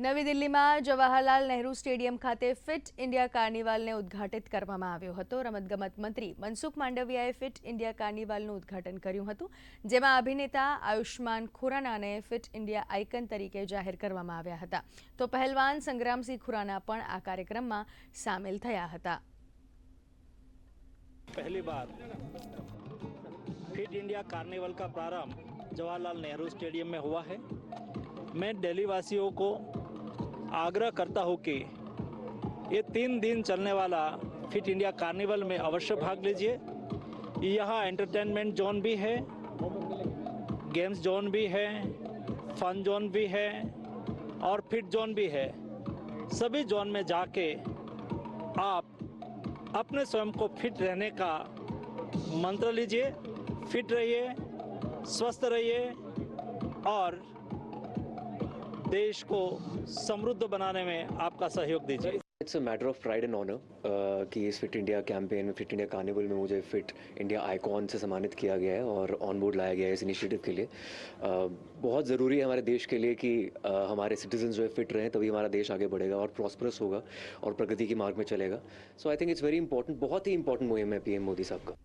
નવી દિલ્હીમાં જવાહરલાલ નહેરુ સ્ટેડિયમ ખાતે ફિટ ઇન્ડિયા કાર્નિવાલને ઉદ્ઘાટિત કરવામાં આવ્યો હતો રમતગમત મંત્રી મનસુખ માંડવિયાએ ફિટ ઇન્ડિયા કાર્નિવાલનું ઉદ્ઘાટન કર્યું હતું જેમાં અભિનેતા આયુષ્માન ખુરાનાને ફિટ ઇન્ડિયા આઇકન તરીકે જાહેર કરવામાં આવ્યા હતા તો પહેલવાન સંગ્રામસિંહ ખુરાના પણ આ કાર્યક્રમમાં સામેલ થયા હતા पहली बार फिट इंडिया कार्निवल का प्रारंभ जवाहरलाल नेहरू स्टेडियम में हुआ है मैं दिल्ली वासियों को आग्रह करता हूँ कि ये तीन दिन चलने वाला फिट इंडिया कार्निवल में अवश्य भाग लीजिए। यहाँ एंटरटेनमेंट जोन भी है, गेम्स जोन भी है, फन जोन भी है और फिट जोन भी है। सभी जोन में जाके आप अपने स्वयं को फिट रहने का मंत्र लीजिए, फिट रहिए, स्वस्थ रहिए और देश को समृद्ध बनाने में आपका सहयोग दीजिए। It's a matter of pride and honour कि इस फिट इंडिया कैंपेन में फिट इंडिया कार्निवल में मुझे फिट इंडिया आइकॉन से सम्मानित किया गया है और ऑन बोर्ड लाया गया है इस इनिशिएटिव के लिए। Uh, बहुत ज़रूरी है हमारे देश के लिए कि uh, हमारे सिटीजन जो है फिट रहें तभी हमारा देश आगे बढ़ेगा और प्रॉस्परस होगा और प्रगति के मार्ग में चलेगा। So I think it's very important बहुत ही इंपॉर्टेंट मुहिम है पीएम मोदी साहब का।